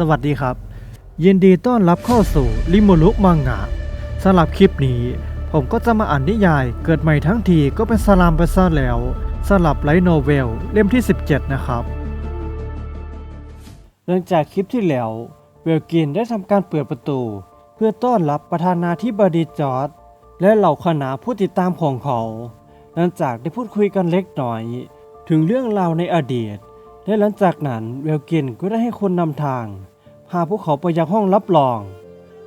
สวัสดีครับ ยินดีต้อนรับเข้าสู่ริโมลุมังงะสำหรับคลิปนี้ ผมก็จะมาอ่านนิยาย เกิดใหม่ทั้งทีก็เป็นสลามไปซะแล้วสำหรับไลท์โนเวลเล่มที่ 17 นะครับหลังจากคลิปที่แล้ว เวลกินได้ทำการเปิดประตู เพื่อต้อนรับประธานาธิบดีจอร์ดและเหล่าคณะผู้ติดตามของเขา หลังจากได้พูดคุยกันเล็กน้อย ถึงเรื่องราวในอดีต และหลังจากนั้นเวลกินก็ได้ให้คนนำทาง พาพวกเขาไปยังห้องรับรอง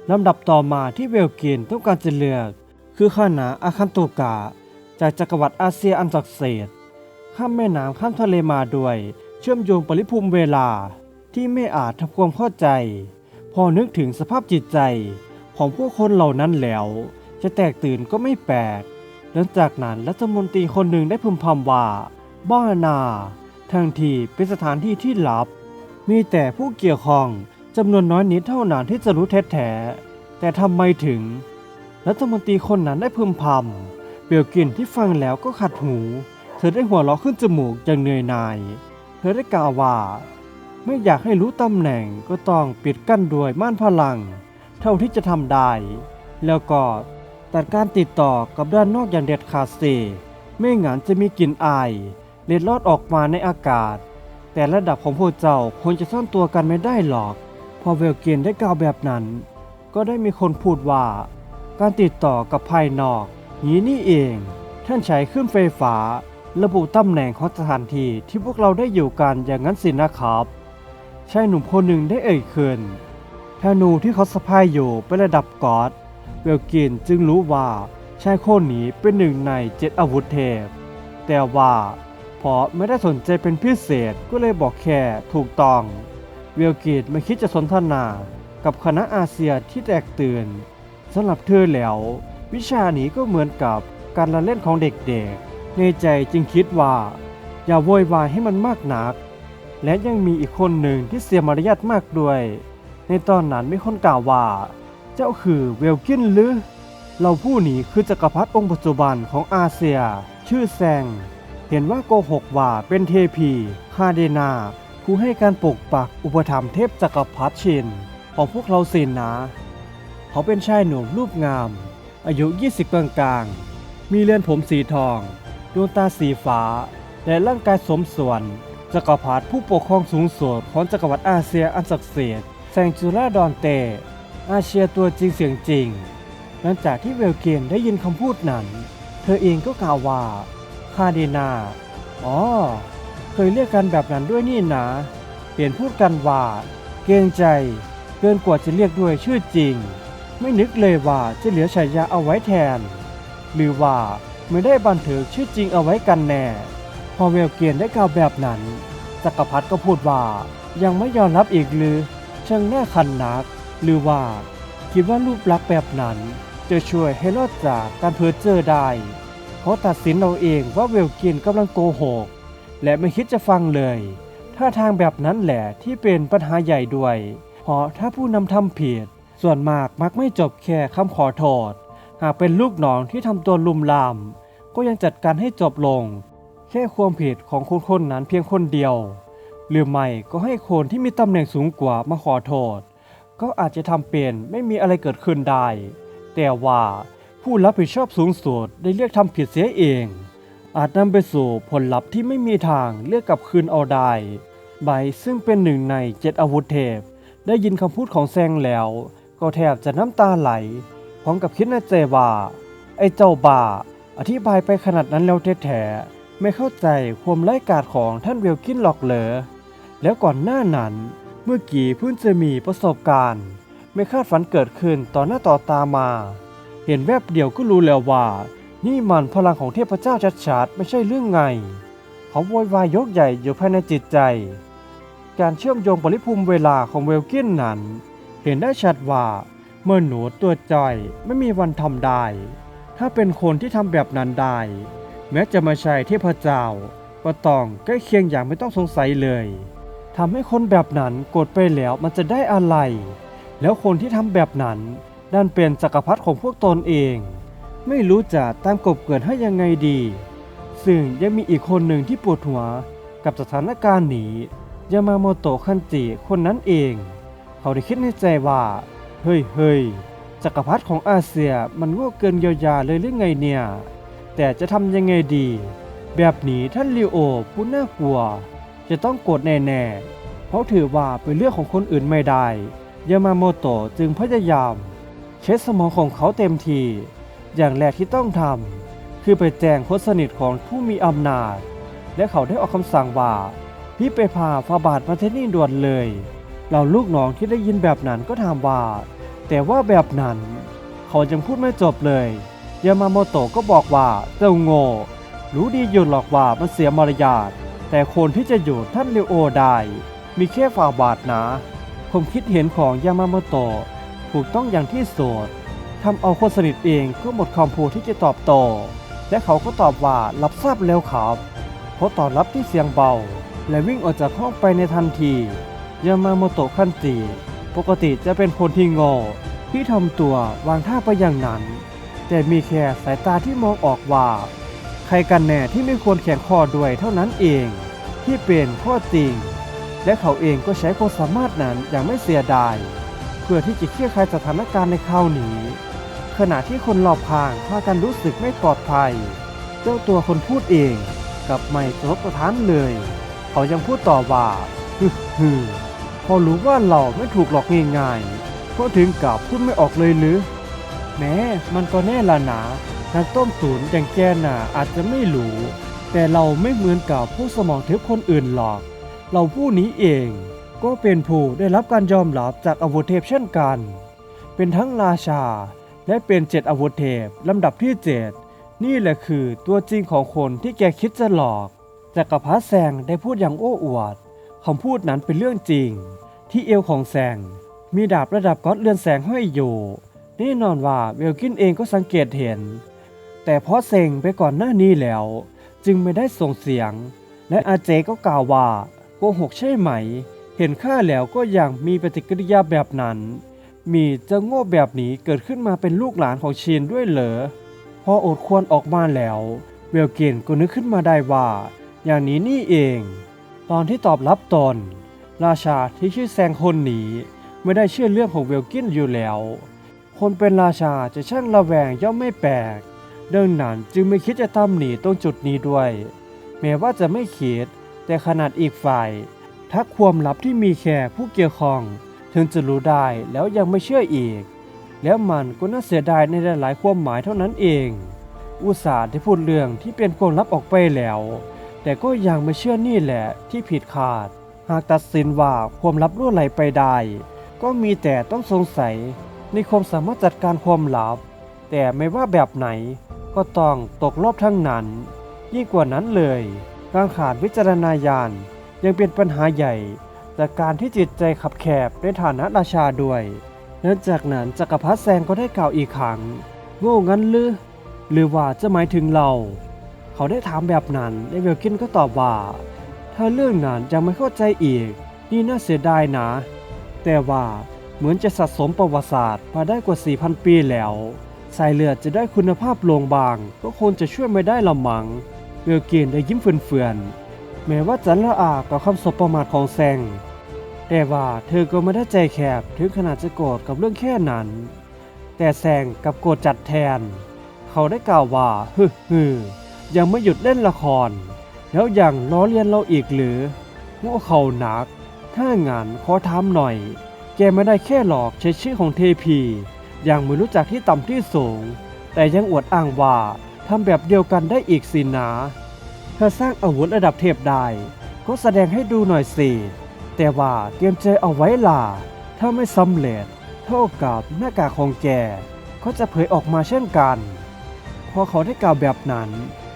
ลำดับต่อมาที่เวลกินต้องการจะเลือก คือข้านาอาคันโตกะ จากจักรวรรดิอาเซียอันศักดิ์สิทธิ์ข้ามแม่น้ำข้ามทะเลมาด้วย เชื่อมโยงปริภูมิเวลาที่ไม่อาจทำความเข้าใจ พอนึกถึงสภาพจิตใจของผู้คนเหล่านั้นแล้ว จะแตกตื่นก็ไม่แปลกหลังจากนั้นรัฐมนตรีคนหนึ่งได้พึมพำว่า บ้านา ทั้งที่เป็นสถานที่ที่ลับ มีแต่ผู้เกี่ยวข้องจำนวนน้อยนิดเท่านั้นที่จะรู้แท้แต่ทำไมถึง รัฐมนตรีคนนั้นได้พึมพำเบลกินที่ฟังแล้วก็ขัดหู เธอได้หัวเราะขึ้นจมูกอย่างเหนื่อยหน่าย เธอได้กล่าวว่า ไม่อยากให้รู้ตำแหน่งก็ต้องปิดกั้นด้วยม่านพลัง เท่าที่จะทำได้ แล้วก็ตัดการติดต่อกับด้านนอกอย่างเด็ดขาดเสียไม่งั้นจะมีกลิ่นอาย เล็ดลอดออกมาในอากาศ แต่ระดับของพวกเจ้าคงจะซ่อนตัวกันไม่ได้หรอก พอเวลเกียนได้กล่าวแบบนั้น ก็ได้มีคนพูดว่า การติดต่อกับภายนอกนี้นี่เอง ท่านใช้เครื่องไฟฟ้า ระบุตำแหน่งของสถานที่ที่พวกเราได้อยู่กันอย่างนั้นสินะครับชายหนุ่มคนหนึ่งได้เอ่ยขึ้นธนูที่เขาสะพายอยู่เป็นระดับกอดเวลกินจึงรู้ว่าชายคนนี้เป็นหนึ่งในเจ็ดอาวุธเทพ แต่ว่า เพราะไม่ได้สนใจเป็นพิเศษก็เลยบอกแค่ถูกต้องเวลกิดไม่คิดจะสนทนากับคณะอาเซียที่แตกตื่นสำหรับเธอแล้ว วิชานี้ก็เหมือนกับการละเล่นของเด็กๆ ในใจจึงคิดว่า อย่าโวยวายให้มันมากนัก และยังมีอีกคนหนึ่งที่เสียมารยาทมากด้วย ในตอนนั้นมีคนกล่าวว่า เจ้าคือเวลกินหรือ เราผู้นี้คือจักรพรรดิองค์ปัจจุบันของอาเซีย ชื่อแซง เห็นว่าโกหกว่าเป็นเทพีคาเดนา ผู้ให้การปกปักอุปถัมภ์เทพจักรพรรดิชิน ของพวกเราสินนะ เขาเป็นชายหนุ่มรูปงาม อายุ 20 กลางกลางๆมีเลือนผมสีทอง ดวงตาสีฟ้า และร่างกายสมส่วน จักรพรรดิผู้ปกครองสูงสุดของจักรวรรดิอาเซียอันศักดิ์สิทธิ์แซงจูราดอนเต อาเชียตัวจริงเสียงจริง หลังจากที่เวลเกนได้ยินคำพูดนั้น เธอเองก็กล่าวว่าาเดนา อ๋อ เคยเรียกกันแบบนั้นด้วยนี่นะเปลี่ยนพูดกันว่า เกรงใจ เกินกว่าจะเรียกด้วยชื่อจริง ไม่นึกเลยว่าจะเหลือฉายาเอาไว้แทน หรือว่าไม่ได้บันทึกชื่อจริงเอาไว้กันแน่ พอเวลเกียนได้กล่าวแบบนั้นจักรพรรดิก็พูดว่ายังไม่ยอมรับอีกหรือช่างแน่คันนัก หรือว่าคิดว่ารูปลักษณ์แบบนั้น จะช่วยให้รอดจากการเพ้อเจ้อได้ เขาตัดสินเอาเองว่าเวลกียนกำลังโกหก และไม่คิดจะฟังเลยถ้าทางแบบนั้นแหละที่เป็นปัญหาใหญ่ด้วย เพราะถ้าผู้นำทำผิด ส่วนมากมักไม่จบแค่คำขอโทษ หากเป็นลูกน้องที่ทำตัวลุมลาม ก็ยังจัดการให้จบลง แค่ความผิดของคนคนนั้นเพียงคนเดียว หรือไม่ก็ให้คนที่มีตำแหน่งสูงกว่ามาขอโทษ ก็อาจจะทำเป็นไม่มีอะไรเกิดขึ้นได้ แต่ว่า ผู้รับผิดชอบสูงสุดได้เรียกทำผิดเสียเอง อาจนำไปสู่ผลลัพธ์ที่ไม่มีทางเรียกกลับคืนเอาได้ ไบซึ่งเป็นหนึ่งในเจ็ดอาวุธเทพ ได้ยินคำพูดของแซงแล้ว ก็แทบจะน้ำตาไหล พร้อมกับคิดในใจว่าไอ้เจ้าบ้าอธิบายไปขนาดนั้นแล้วแท้ๆไม่เข้าใจความไร้กาจของท่านเวลกินหรอกเหรอแล้วก่อนหน้านั้นเมื่อกี้เพิ่งจะมีประสบการณ์ ไม่คาดฝันเกิดขึ้นต่อหน้าต่อตามา เห็นแวบเดียวก็รู้แล้วว่า นี่มันพลังของเทพเจ้าชัดๆไม่ใช่เรื่องไง เขาโวยวายยกใหญ่อยู่ภายในจิตใจ การเชื่อมโยงปริภูมิเวลาของเวลกินนั้น เห็นได้ชัดว่าเมื่อหนูตัวจอยไม่มีวันทำได้ ถ้าเป็นคนที่ทำแบบนั้นได้ แม้จะมาใช่เทพเจ้าก็ต้องใกล้เคียงอย่างไม่ต้องสงสัยเลยทำให้คนแบบนั้นโกรธไปแล้วมันจะได้อะไร แล้วคนที่ทำแบบนั้น ดันเป็นจักรพรรดิของพวกตนเอง ไม่รู้จะตามกบเกินให้ยังไงดี ซึ่งยังมีอีกคนหนึ่งที่ปวดหัวกับสถานการณ์นี้ยามาโมโตะคันจิคนนั้นเอง เขาได้คิดในใจว่า เฮ้ยเฮ้ยจักรพรรดิของอาเซียมันง่เกินเยียวยาเลยหรือไงเนี่ย แต่จะทำยังไงดี แบบนี้ท่านลิโอผู้น่ากลัว จะต้องโกรธแน่ๆเพราะถือว่าเป็นเรื่องของคนอื่นไม่ได้ยามาโมโตะจึงพยายาม เช็ดสมองของเขาเต็มที อย่างแรกที่ต้องทำคือไปแจ้งคนสนิทของผู้มีอำนาจ และเขาได้ออกคำสั่งว่าพี่ไปพาฟาบาทมาที่นี่ด่วนเลยเราลูกน้องที่ได้ยินแบบนั้นก็ถามว่า แต่ว่าแบบนั้น เขายังพูดไม่จบเลยยามาโมโตะก็บอกว่าเจ้าโง่รู้ดีอยู่หรอกว่ามันเสียมารยาทแต่คนที่จะอยู่ท่านเลโอได้ มีแค่ฝ่าบาทนะ ผมคิดเห็นของยามาโมโตะ ถูกต้องอย่างที่สุดทำเอาคนสนิทเองก็หมดคำพูดที่จะตอบโต้และเขาก็ตอบว่ารับทราบแล้วครับเพราะตอนรับที่เสียงเบา และวิ่งออกจากห้องไปในทันที ยามาโมโตะคันจิปกติจะเป็นคนที่โง่ที่ทำตัววางท่าไปอย่างนั้น แต่มีแค่สายตาที่มองออกว่า ใครกันแน่ที่ไม่ควรแข่งข้อด้วยเท่านั้นเอง ที่เป็นข้อจริง และเขาเองก็ใช้ความสามารถนั้นอย่างไม่เสียดาย พื่อที่จะเคลี่ยร์คลายสถานการณ์ในคราวนี้ ขณะที่คนรอบข้างพากันรู้สึกไม่ปลอดภัย เจ้าตัวคนพูดเองกลับไม่กระทบกระทานเลย เขายังพูดต่อว่าฮึฮึพอรู้ว่าเราไม่ถูกหลอกง่ายๆก็ถึงกับพูดไม่ออกเลยหรือ แม้มันก็แน่ละหนานักต้มตุ๋นอย่างแกน่ะอาจจะไม่รู้ แต่เราไม่เหมือนกับผู้สมองเทปคนอื่นหรอก เราผู้นี้เอง ก็เป็นผู้ได้รับการยอมรับจากอาวุธเทพเช่นกัน เป็นทั้งราชา และเป็นเจ็ดอาวุธเทพลำดับที่เจ็ดนี่แหละคือตัวจริงของคนที่แกคิดจะหลอกจักรพรรดิแซงได้พูดอย่างโอ้อวดคำพูดนั้นเป็นเรื่องจริง ที่เอวของแซงมีดาบระดับก๊อตเลือนแสงห้อยอยู่แน่นอนว่าเวลกินเองก็สังเกตเห็น แต่เพราะเซงไปก่อนหน้านี้แล้ว จึงไม่ได้ส่งเสียง และอาเจก็กล่าวว่าโกหกใช่ไหม เห็นข้าแล้วก็ยังมีปฏิกิริยาแบบนั้น มีเจ้าโง่แบบนี้เกิดขึ้นมาเป็นลูกหลานของชินด้วยเหรอพออดควรออกมาแล้ว เวลกินก็นึกขึ้นมาได้ว่า อย่างนี้นี่เอง ตอนที่ตอบรับตน ราชาที่ชื่อแซงคนนีไม่ได้เชื่อเรื่องของเวลกินอยู่แล้ว คนเป็นราชาจะช่างระแวงย่อมไม่แปลกดังนั้นจึงไม่คิดจะตามหนีตรงจุดนี้ด้วย แม้ว่าจะไม่คิดแต่ขนาดอีกฝ่าย ทักความลับที่มีแค่ผู้เกี่ยวข้องถึงจะรู้ได้แล้วยังไม่เชื่ออีก แล้วมันก็น่าเสียดายในหลายๆความหมายเท่านั้นเอง อุตส่าห์ได้พูดเรื่องที่เป็นความลับออกไปแล้ว แต่ก็ยังไม่เชื่อนี่แหละที่ผิดคาด หากตัดสินว่าความลับรั่วไหลไปได้ ก็มีแต่ต้องสงสัยในความสามารถจัดการความลับ แต่ไม่ว่าแบบไหนก็ต้องตกรอบทั้งนั้น ยิ่งกว่านั้นเลย การขาดวิจารณญาณ ยังเป็นปัญหาใหญ่ จากการที่จิตใจขับแคบในฐานะราชาด้วยเนื่องจากนั้นจักรพรรดิแซงก็ได้กล่าวอีกครั้งโง่งั้นหรือหรือว่าจะหมายถึงเรา เขาได้ถามแบบนั้นและเวลกินก็ตอบว่า ถ้าเรื่องนั้นยังไม่เข้าใจอีก นี่น่าเสียดายนะ แต่ว่าเหมือนจะสะสมประวัติศาสตร์มาได้กว่า 4,000 ปีแล้ว สายเลือดจะได้คุณภาพลงบาง ก็คงจะช่วยไม่ได้ละมังเวลกินได้ยิ้มเฟื่อนๆ แม้ว่าจะละอากับคำสบประมาทของแซง แต่ว่าเธอก็ไม่ได้ใจแคบถึงขนาดจะโกรธกับเรื่องแค่นั้น แต่แซงกับโกรธจัดแทน เขาได้กล่าวว่าฮึฮึยังไม่หยุดเล่นละคร แล้วยังล้อเลียนเราอีกหรือโง่เขาหนัก ถ้างานขอถามหน่อย แกไม่ได้แค่หลอกใช้ชื่อของเทพีอยังไม่รู้จักที่ต่ำที่สูง แต่ยังอวดอ้างว่าทำแบบเดียวกันได้อีกสินะ เธอสร้างอาวุธระดับเทพได้ ก็แสดงให้ดูหน่อยสิ แต่ว่าเตรียมใจเอาไว้ล่ะ ถ้าไม่สำเร็จ เท่ากับหน้ากากของแกก็จะเผยออกมาเช่นกัน พอเขาได้กล่าวแบบนั้น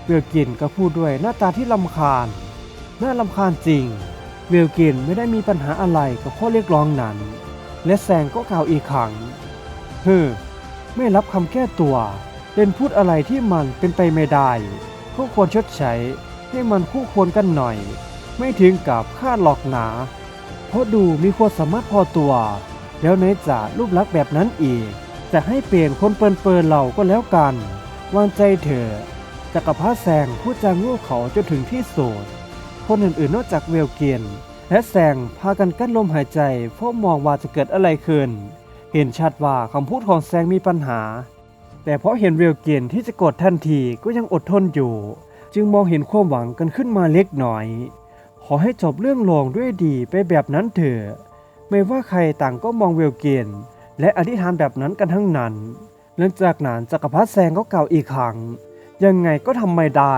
เวลกินก็พูดด้วยหน้าตาที่ลำคาญ น่าลำคาญจริง เวลกินไม่ได้มีปัญหาอะไรกับข้อเรียกร้องนั้น และแซงก็กล่าวอีกครั้งเฮ้อไม่รับคำแก้ตัว เป็นพูดอะไรที่มันเป็นไปไม่ได้ก็ควรชดใช้ ให้มันคู่ควรกันหน่อย ไม่ถึงกับค่าหลอกหนา เพราะดูมีความสามารถพอตัว แล้วไหนจะรูปลักษณ์แบบนั้นอีก จะให้เปลี่ยนคนเปินเปินเราก็แล้วกัน วางใจเถอะจักรพรรดิแซงพูดจาโง่เขาจนถึงที่สุดคนอื่นๆนอกจากเวลเกียนและแซงพากันกั้นลมหายใจเพราะมองว่าจะเกิดอะไรขึ้น เห็นชัดว่าคำพูดของแซงมีปัญหา แต่เพราะเห็นเรียวเกียนที่จะกดทันทีก็ยังอดทนอยู่ จึงมองเห็นความหวังกันขึ้นมาเล็กน้อย ขอให้จบเรื่องลงด้วยดีไปแบบนั้นเถอะไม่ว่าใครต่างก็มองเวลเกนและอธิษฐานแบบนั้นกันทั้งนั้นหลังจากนั้นจักรพรรดิแซงก็กล่าวอีกครั้ง ยังไงก็ทำไม่ได้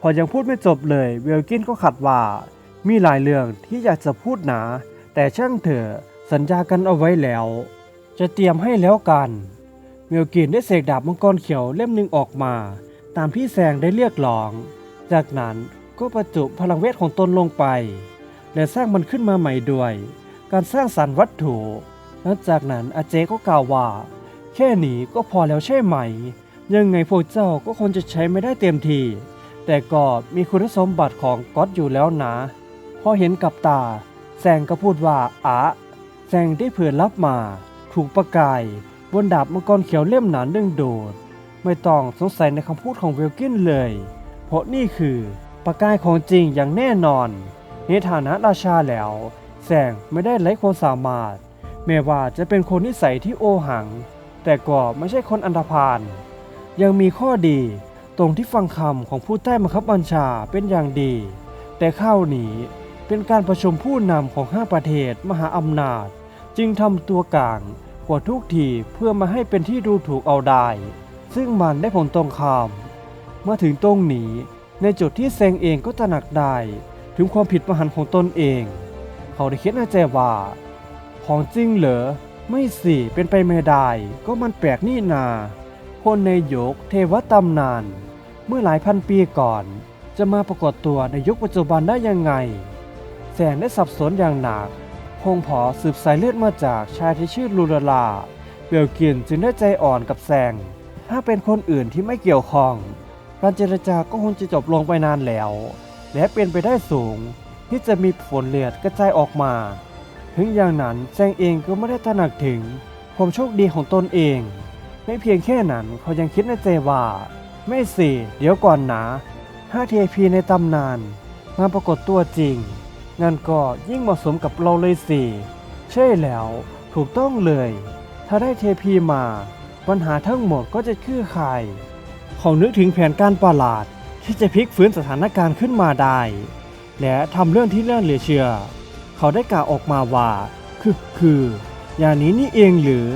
พอยังพูดไม่จบเลยเวลกินก็ขัดว่า มีหลายเรื่องที่อยากจะพูดหนา แต่ช่างเถอะสัญญากันเอาไว้แล้ว จะเตรียมให้แล้วกันเวลกินได้เสกดาบมังกรเขียวเล่มหนึ่งออกมา ตามที่แซงได้เรียกร้อง จากนั้นก็ประจุพลังเวทของตนลงไป และสร้างมันขึ้นมาใหม่ด้วย การสร้างสรรค์วัตถุหลังจากนั้นอาเจก็กล่าวว่า แค่นี้ก็พอแล้วใช่ไหม ยังไงพวกเจ้าก็คงจะใช้ไม่ได้เต็มทีแต่ก็มีคุณสมบัติของก๊อตอยู่แล้วนะพอเห็นกับตา แซงก็พูดว่าอะแซงได้เผื่อรับมา ถูกประกาย บนดาบมังกรเขียวเล่มหนาเรื่องโดด ไม่ต้องสงสัยในคำพูดของเวลกินเลย เพราะนี่คือประกายของจริงอย่างแน่นอน ในฐานะราชาแล้วแซงไม่ได้ไร้ความสามารถแม้ว่าจะเป็นคนนิสัยที่โอหัง แต่ก็ไม่ใช่คนอันธพาลยังมีข้อดีตรงที่ฟังคำของผู้ใต้บังคับบัญชาเป็นอย่างดี แต่ข้าวหนีเป็นการประชุมผู้นำของห้าประเทศมหาอำนาจ จึงทำตัวกลางกว่าทุกทีเพื่อมาให้เป็นที่ดูถูกเอาได้ ซึ่งมันได้ผลตรงข้ามเมาถึงตรงนี้ในจุดที่เซงเองก็ตระหนักได้ถึงความผิดมหันของตนเอง เขาได้คิดในใจว่า ของจริงเหรอไม่สิเป็นไปไม่ได้ ก็มันแปลกนี่นา คนในยุคเทวตำนาน เมื่อหลายพันปีก่อน จะมาปรากฏตัวในยุคปัจจุบันได้ยังไง แสงได้สับสนอย่างหนักพงผอสืบสายเลือดมาจากชายที่ชื่อลูลาลา เบลกินจึงได้ใจอ่อนกับแซง ถ้าเป็นคนอื่นที่ไม่เกี่ยวข้อง การเจรจาก็คงจะจบลงไปนานแล้ว และเป็นไปได้สูง ที่จะมีฝนเลือดกระจายออกมา ถึงอย่างนั้นแซงเองก็ไม่ได้ตระหนักถึงความโชคดีของตนเอง ไม่เพียงแค่นั้นเขายังคิดในใจว่าไม่สิเดี๋ยวก่อนนะถ้าเทพีในตำนานมาปรากฏตัวจริงงั้นก็ยิ่งเหมาะสมกับเราเลยสิใช่แล้วถูกต้องเลย ถ้าได้เทพีมา ปัญหาทั้งหมดก็จะคลี่คลายเขานึกถึงแผนการประหลาดที่จะพลิกฟื้นสถานการณ์ขึ้นมาได้ และทำเรื่องที่เลื่อนเหลือเชื่อ เขาได้กล่าวออกมาว่า คือคือ อย่างนี้นี่เองหรือ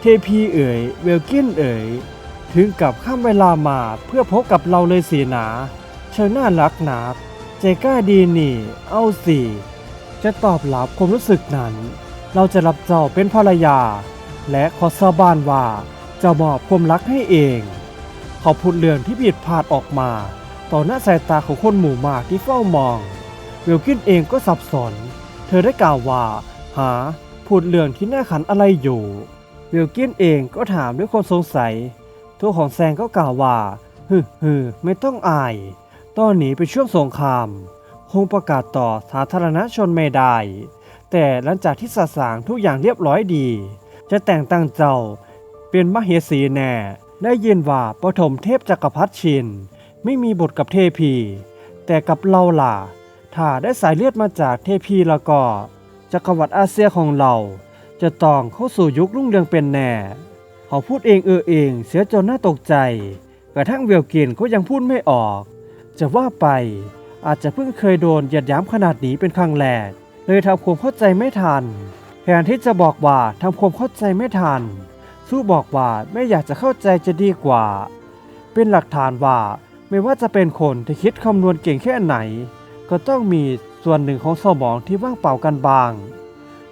เทพีเอ๋ยเวลกินเอ๋ยถึงกับข้ามเวลามาเพื่อพบกับเราเลยสินะเชิงน่ารักหนักใจกล้าดีนี่ เอาสิจะตอบรับความรู้สึกนั้น เราจะรับเจ้าเป็นภรรยา และขอสาบานว่า จะมอบความรักให้เอง เขาพูดเรื่องที่ผิดพลาดออกมา ต่อหน้าสายตาของคนหมู่มากที่เฝ้ามองเวลกินเองก็สับสน เธอได้กล่าวว่า หา พูดเรื่องที่น่าขันอะไรอยู่เวลกินเองก็ถามด้วยความสงสัย ตัวของแซงก็กล่าวว่าฮึฮึไม่ต้องอาย ตอนนี้เป็นช่วงสงคราม คงประกาศต่อสาธารณชนไม่ได้ แต่หลังจากที่สสางทุกอย่างเรียบร้อยดี จะแต่งตั้งเจ้า เป็นมเหสีแน่ ได้ยินว่าปฐมเทพจักรพรรดิชิน ไม่มีบทกับเทพี แต่กับเราล่ะ ถ้าได้สายเลือดมาจากเทพีแล้วก็จักรวรรดิอาเซียของเรา จะต้องเข้าสู่ยุครุ่งเรืองเป็นแน่ เขาพูดเองเออเองเสียจนน่าตกใจ กระทั่งเวลกินก็ยังพูดไม่ออก จะว่าไปอาจจะเพิ่งเคยโดนหยียดยามขนาดนี้เป็นครั้งแรกเลยทำความเข้าใจไม่ทันแทนที่จะบอกว่าทำความเข้าใจไม่ทัน สู้บอกว่าไม่อยากจะเข้าใจจะดีกว่า เป็นหลักฐานว่าไม่ว่าจะเป็นคนที่คิดคำนวณเก่งแค่ไหน ก็ต้องมีส่วนหนึ่งของสมองที่ว่างเปล่ากันบาง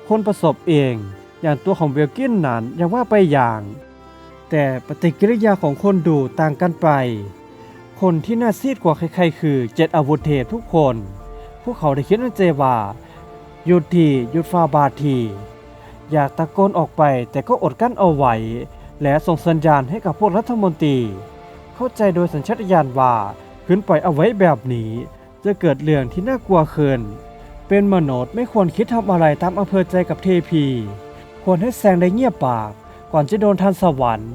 คนประสบเองอย่างตัวของเวลกินนั้นยังว่าไปอย่าง แต่ปฏิกิริยาของคนดูต่างกันไป คนที่น่าซีดกว่าใครๆ คือเจ็ดอาวุธเทพทุกคน พวกเขาได้คิดในใจว่าหยุดทีหยุดฟาบาที อยากตะโกนออกไปแต่ก็อดกั้นเอาไว้ และส่งสัญญาณให้กับพวกรัฐมนตรี เข้าใจโดยสัญชาตญาณว่าขึ้นปล่อยเอาไว้แบบนี้ จะเกิดเรื่องที่น่ากลัวเกินเป็นมนุษย์ไม่ควรคิดทำอะไรตามอำเภอใจกับเทพี ควรให้แซงได้เงียบปาก ก่อนจะโดนทันสวรรค์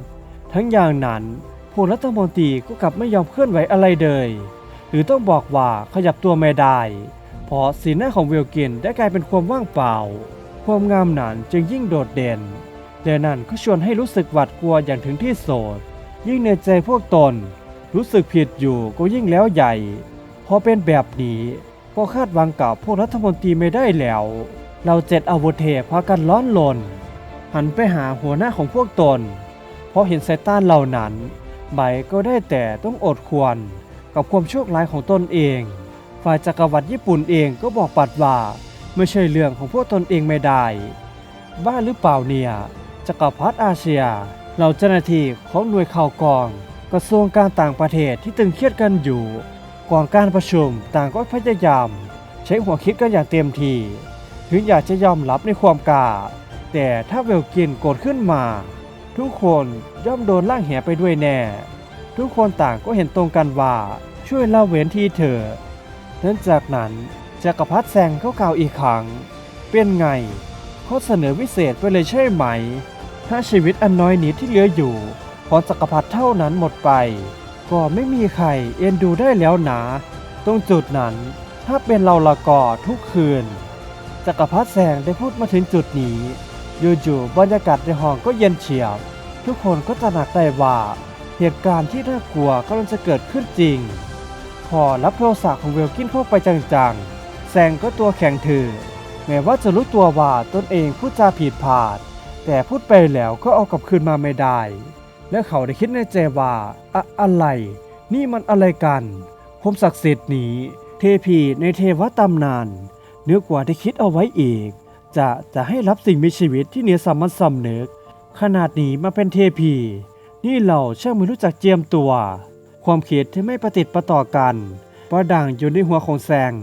ทั้งอย่างนั้นผู้รัฐมนตรีก็กลับไม่ยอมเคลื่อนไหวอะไรเลยหรือต้องบอกว่าขยับตัวไม่ได้เพราะสีหน้าของเวลกินได้กลายเป็นความว่างเปล่า ความงามนั้นจึงยิ่งโดดเด่น และนั่นก็ชวนให้รู้สึกหวาดกลัวอย่างถึงที่สุดยิ่งในใจพวกตน รู้สึกผิดอยู่ก็ยิ่งแล้วใหญ่ พอเป็นแบบนี้ก็คาดหวังกับพวกรัฐมนตรีไม่ได้แล้ว เราเจ็ดอาวุธเทพพากันร้อนลน หันไปหาหัวหน้าของพวกตนเพราะเห็นสายต้านเหล่านั้นไหมก็ได้แต่ต้องอดควร กับความโชคร้ายของตนเอง ฝ่ายจักรวรรดิญี่ปุ่นเองก็บอกปัดว่า ไม่ใช่เรื่องของพวกตนเองไม่ได้ บ้าหรือเปล่าเนี่ยจักรพรรดิอาเซียเหล่าเจ้าหน้าที่ของหน่วยข่าวกอง กระทรวงการต่างประเทศที่ตึงเครียดกันอยู่ ก่อนการประชุมต่างก็พยายาม ใช้หัวคิดกันอย่างเต็มที่ถึงอยากจะยอมรับในความกล้าแต่ถ้าเวลกินโกรธขึ้นมา ทุกคนย่อมโดนล่างแหไปด้วยแน่ ทุกคนต่างก็เห็นตรงกันว่าช่วยละเว้นทีเถอะเนื่องจากนั้น จักรพรรดิแซงเขากล่าวอีกครั้ง เป็นไงเขาเสนอวิเศษไปเลยใช่ไหม ถ้าชีวิตอันน้อยนิดที่เหลืออยู่ของจักรพรรดิเท่านั้นหมดไป ก็ไม่มีใครเอ็นดูได้แล้วนะตรงจุดนั้นถ้าเป็นเราละก่อทุกคืน จักรพรรดิแสงได้พูดมาถึงจุดนี้อยู่ๆบรรยากาศในห้องก็เย็นเฉียบ ทุกคนก็ตระหนักได้ว่าเหตุการณ์ที่น่ากลัวกำลังจะเกิดขึ้นจริง พอรับโทรศัพท์ของเวลกินเข้าไปจังๆ งก็ตัวแข็งถือ แม้ว่าจะรู้ตัวว่าตนเองพูดจาผิดพลาด แต่พูดไปแล้วก็เอากลับคืนมาไม่ได้ และเขาได้คิดในใจว่าอะอะไร นี่มันอะไรกันผมศักดิ์สิทธิ์นี้ เทพีในเทวตำนานเนื้อกว่าที่คิดเอาไว้อีก จะจะให้รับสิ่งมีชีวิตที่เหนือสามัญสำนึกขนาดนี้มาเป็นเทพี นี่เราช่างไม่รู้จักเจียมตัว ความคิดที่ไม่ประติดประต่อกันประดังอยู่ในหัวของแซง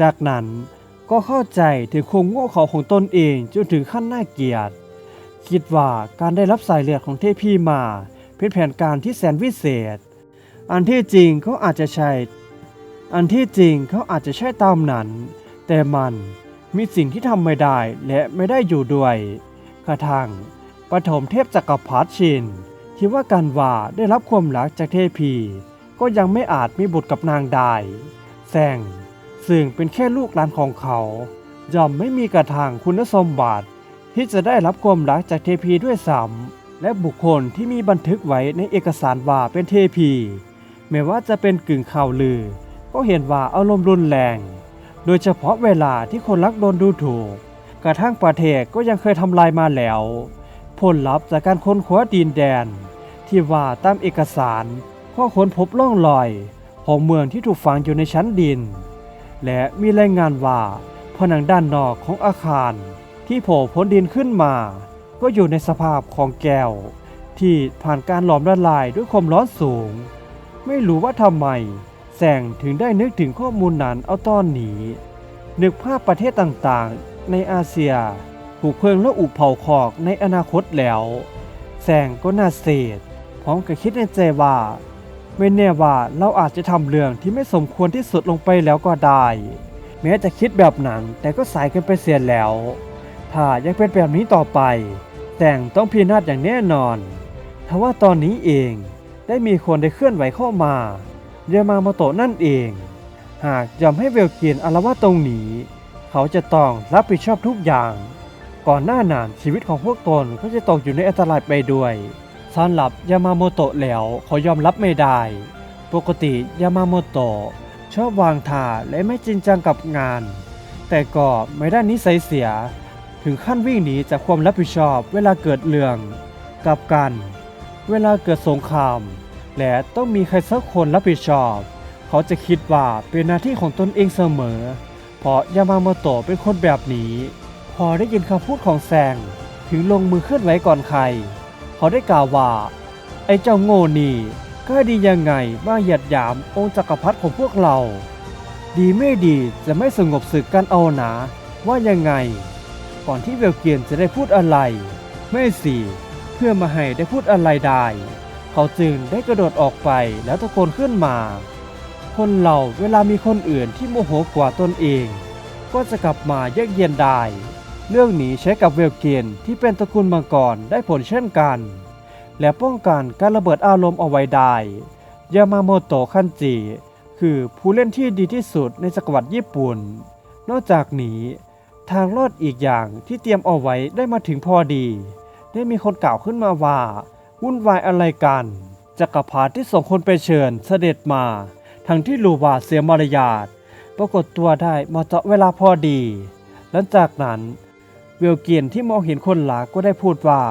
จากนั้นก็เข้าใจถึงความโง่เขลาของตนเองจนถึงขั้นน่าเกลียด คิดว่าการได้รับสายเลือดของเทพีมาเป็นแผนการที่แสนวิเศษ อันที่จริงเขาอาจจะใช่ อันที่จริงเขาอาจจะใช่ตามนั้น แต่มันมีสิ่งที่ทำไม่ได้และไม่ได้อยู่ด้วย กระทั่งปฐมเทพจักรพรรดิชิน ที่ว่ากันว่าได้รับความรักจากเทพี ก็ยังไม่อาจมีบุตรกับนางได้แซง ซึ่งเป็นแค่ลูกหลานของเขาย่อมไม่มีกระทางคุณสมบัติ ที่จะได้รับความรักจากเทพีด้วยซ้ำและบุคคลที่มีบันทึกไว้ในเอกสารว่าเป็นเทพีแม้ว่าจะเป็นกึ่งข่าวลือ ก็เห็นว่าอารมณ์รุนแรง โดยเฉพาะเวลาที่คนรักโดนดูถูก กระทั่งประเทศก็ยังเคยทำลายมาแล้ว ผลลัพธ์จากการค้นคว้าดินแดน ที่ว่าตามเอกสารข้อค้นพบร่องรอย ของเมืองที่ถูกฝังอยู่ในชั้นดิน และมีรายงานว่าผนังด้านนอกของอาคารที่โผล่พ้นดินขึ้นมา ก็อยู่ในสภาพของแก้ว ที่ผ่านการหลอมละลายด้วยความร้อนสูง ไม่รู้ว่าทำไมแสงถึงได้นึกถึงข้อมูลนั้นเอาตอนนี้ นึกภาพประเทศต่างๆ ในอาเซียถูกเพลิงและอุเผาคอกในอนาคตแล้ว แสงก็น่าเศษพร้อมกับคิดในใจว่า ไม่แน่ว่าเราอาจจะทำเรื่องที่ไม่สมควรที่สุดลงไปแล้วก็ได้ แม้จะคิดแบบนั้นแต่ก็สายเกินไปเสียแล้ว ถ้ายังเป็นแบบนี้ต่อไป แต่งต้องพินาศอย่างแน่นอนทว่าตอนนี้เองได้มีคนได้เคลื่อนไหวเข้ามาเยามาโมโตะนั่นเอง หากยอมให้เวลเกียนอารวาตรงนี้ เขาจะต้องรับผิดชอบทุกอย่าง ก่อนหน้านานชีวิตของพวกตนก็จะตกอยู่ในอันตรายไปด้วย สำหรับยามาโมโตะแล้วเขายอมรับไม่ได้ ปกติยามาโมโตะชอบวางท่าและไม่จริงจังกับงาน แต่ก็ไม่ได้นิสัยเสีย ถึงขั้นวิ่งหนีจากความรับผิดชอบเวลาเกิดเรื่องกับกัน เวลาเกิดสงคราม และต้องมีใครสักคนรับผิดชอบ เขาจะคิดว่าเป็นหน้าที่ของตนเองเสมอ เพราะยามาโมโตะเป็นคนแบบนี้ พอได้ยินคำพูดของแซงถึงลงมือเคลื่อนไหวก่อนใคร เขาได้กล่าวว่า ไอ้เจ้าโง่นี่กล้าดียังไงมาเหยียดหยามองค์จักรพรรดิของพวกเรา ดีไม่ดีจะไม่สงบศึกกันเอาหนาว่ายังไง ก่อนที่เวลเกียนจะได้พูดอะไร ไม่สิเพื่อมาให้ได้พูดอะไรได้ เขาจึงได้กระโดดออกไปแล้วตะโกนขึ้นมา คนเราเวลามีคนอื่นที่โมโหกว่าตนเอง ก็จะกลับมาเยกเย็นได้ เรื่องนี้ใช้กับเวลเกนที่เป็นตระกูลมังกรได้ผลเช่นกัน และป้องกันการระเบิดอารมณ์เอาไว้ได้ ยามาโมโตะคันจิ คือผู้เล่นที่ดีที่สุดในจักรวรรดิญี่ปุ่น นอกจากนี้ทางรอดอีกอย่างที่เตรียมเอาไว้ได้มาถึงพอดี ได้มีคนกล่าวขึ้นมาว่า วุ่นวายอะไรกันจักรพรรดิที่ส่งคนไปเชิญเสด็จมา ทั้งที่รู้ว่าเสียมารยาทปรากฏตัวได้มาเจาะเวลาพอดี หลังจากนั้น เวลเกียนที่มองเห็นคนหลาก็ได้พูดว่า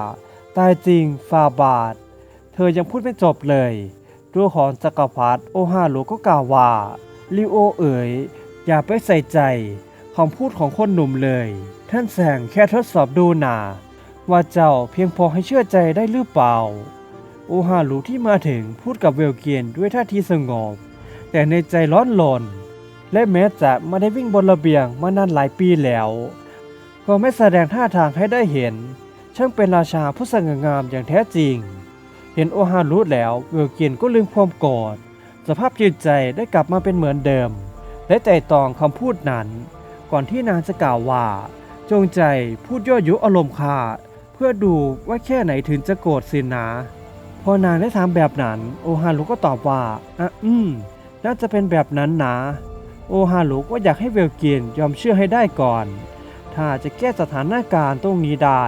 ตายจริงฟาบาท เธอยังพูดไม่จบเลยตัวของจักรพรรดิโอฮารุก็กล่าวว่าลิโอเอ๋ยอย่าไปใส่ใจคำพูดของคนหนุ่มเลย ท่านแสงแค่ทดสอบดูนาว่าเจ้าเพียงพอให้เชื่อใจได้หรือเปล่า โอฮารุที่มาถึงพูดกับเวลเกียนด้วยท่าทีสงบ แต่ในใจร้อนรนและแม้จะไม่ได้วิ่งบนระเบียงมานานหลายปีแล้ว ก็ไม่แสดงท่าทางให้ได้เห็น ช่างเป็นราชาผู้สง่างามอย่างแท้จริง เห็นโอฮารุแล้วเวลเกียนก็ลืมความโกรธสภาพจิตใจได้กลับมาเป็นเหมือนเดิม และใจตองคำพูดนั้น ก่อนที่นางจะกล่าวว่า จงใจพูดยั่วยุอารมณ์ข้าเพื่อดูว่าแค่ไหนถึงจะโกรธสินนะ พอนางได้ถามแบบนั้น โอฮารุก็ตอบว่าอะอืมน่าจะเป็นแบบนั้นนะ โอฮารุก็อยากให้เวลเกียนยอมเชื่อให้ได้ก่อน ถ้าจะแก้สถานการณ์ตรงนี้ได้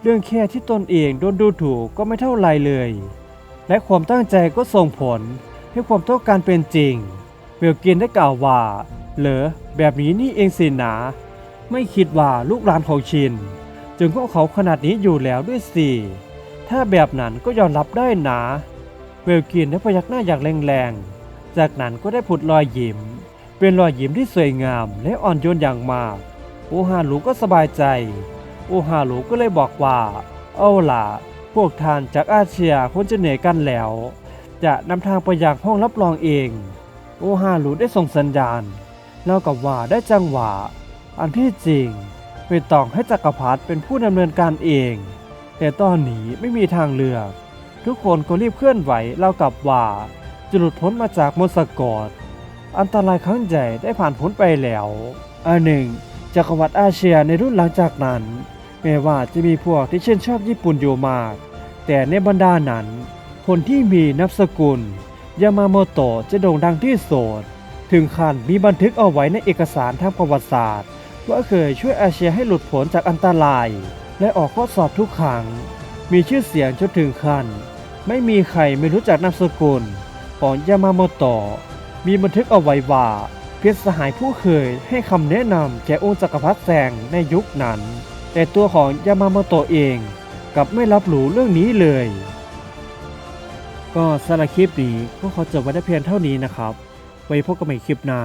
เรื่องแค่ที่ตนเองโดนดูถูกก็ไม่เท่าไรเลย และความตั้งใจก็ส่งผลให้ความต้องการเป็นจริง เวลเกีนได้กล่าวว่า เหรอแบบนี้นี่เองสินะ ไม่คิดว่าลูกหลานของชิน จึงก็เขาขนาดนี้อยู่แล้วด้วยสิ ถ้าแบบนั้นก็ยอมรับได้นะ เวลกีนได้พยักหน้าอย่างแรงๆ จากนั้นก็ได้ผุดรอยยิ้ม เป็นรอยยิ้มที่สวยงามและอ่อนโยนอย่างมาก โอฮารุก็สบายใจ โอฮารุก็เลยบอกว่า เอาล่ะ พวกท่านจากอาเซียคงจะเหนื่อยกันแล้ว จะนำทางไปยังห้องรับรองเอง โอฮารุได้ส่งสัญญาณ แล้วกับว่าได้จังหวะ อันที่จริงเป็นต้องให้จักรพรรดิเป็นผู้ดำเนินการเอง แต่ตอนนี้ไม่มีทางเลือก ทุกคนก็รีบเคลื่อนไหวเล่ากับว่าจะหลุดพ้นมาจากมนสะกดอันตรายครั้งใหญ่ได้ผ่านพ้นไปแล้ว อันหนึ่ง จักรวรรดิอาเซียในรุ่นหลังจากนั้น แม้ว่าจะมีพวกที่ชื่นชอบญี่ปุ่นอยู่มาก แต่ในบรรดานั้น คนที่มีนับสกุล ยามาโมโตะจะโด่งดังที่สุดถึงขั้นมีบันทึกเอาไว้ในเอกสารทางประวัติศาสตร์ ว่าเคยช่วยอาเซียให้หลุดพ้นจากอันตราย และออกข้อสอบทุกครั้ง มีชื่อเสียงจนถึงขั้น ไม่มีใครไม่รู้จักนามสกุล ของยามาโมโตะมีบันทึกเอาไว้ว่า เพียรสหายผู้เคยให้คำแนะนำแก่องค์จักรพรรดิแซงในยุคนั้น แต่ตัวของยามาโมโตะเองกลับไม่รับรู้เรื่องนี้เลย ก็สารคลิปนี้ก็ขอจบไว้ได้เพียงเท่านี้นะครับ ไว้พบกันใหม่คลิปหน้า